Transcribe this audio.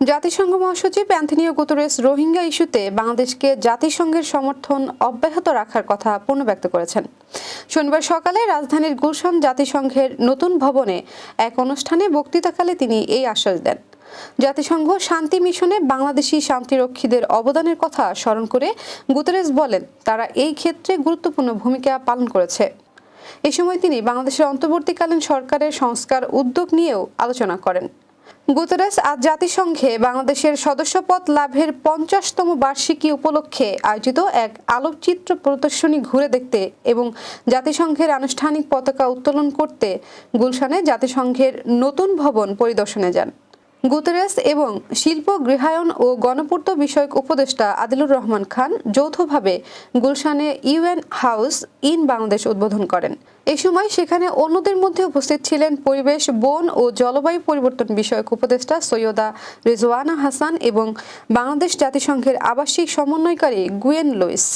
জাতিসংঘ মহাসচিব Antonio Guterres Rohingya ইস্যুতে বাংলাদেশকে জাতিসংঘের সমর্থন অব্যাহত রাখার কথা পুনর্ব্যক্ত করেছেন। শনিবার সকালে রাজধানীর গুলশান জাতিসংঘের নতুন ভবনে এক অনুষ্ঠানে বক্তৃতাকালে তিনি এই আশ্বাস দেন। জাতিসংঘ শান্তি মিশনে বাংলাদেশি শান্তিরক্ষীদের অবদানের কথা স্মরণ করে গুতরেস বলেন, তারা এই ক্ষেত্রে গুরুত্বপূর্ণ ভূমিকা পালন করেছে। এ সময় তিনি বাংলাদেশের অন্তর্বর্তীকালীন সরকারের সংস্কার উদ্যোগ নিয়েও আলোচনা করেন। গুতেরেস আজ জাতিসংঘে বাংলাদেশের সদস্যপদ লাভের পঞ্চাশতম বার্ষিকী উপলক্ষে আয়োজিত এক আলোকচিত্র প্রদর্শনী ঘুরে দেখতে এবং জাতিসংঘের আনুষ্ঠানিক পতাকা উত্তোলন করতে গুলশানে জাতিসংঘের নতুন ভবন পরিদর্শনে যান। গুতেরেস এবং শিল্প, গৃহায়ন ও গণপূর্ত বিষয়ক উপদেষ্টা আদিলুর রহমান খান যৌথভাবে গুলশানে ইউএন হাউস ইন বাংলাদেশ উদ্বোধন করেন। এ সময় সেখানে অন্যদের মধ্যে উপস্থিত ছিলেন পরিবেশ, বন ও জলবায়ু পরিবর্তন বিষয়ক উপদেষ্টা সৈয়দা রিজওয়ানা হাসান এবং বাংলাদেশ জাতিসংঘের আবাসিক সমন্বয়কারী গুয়েন লুইস।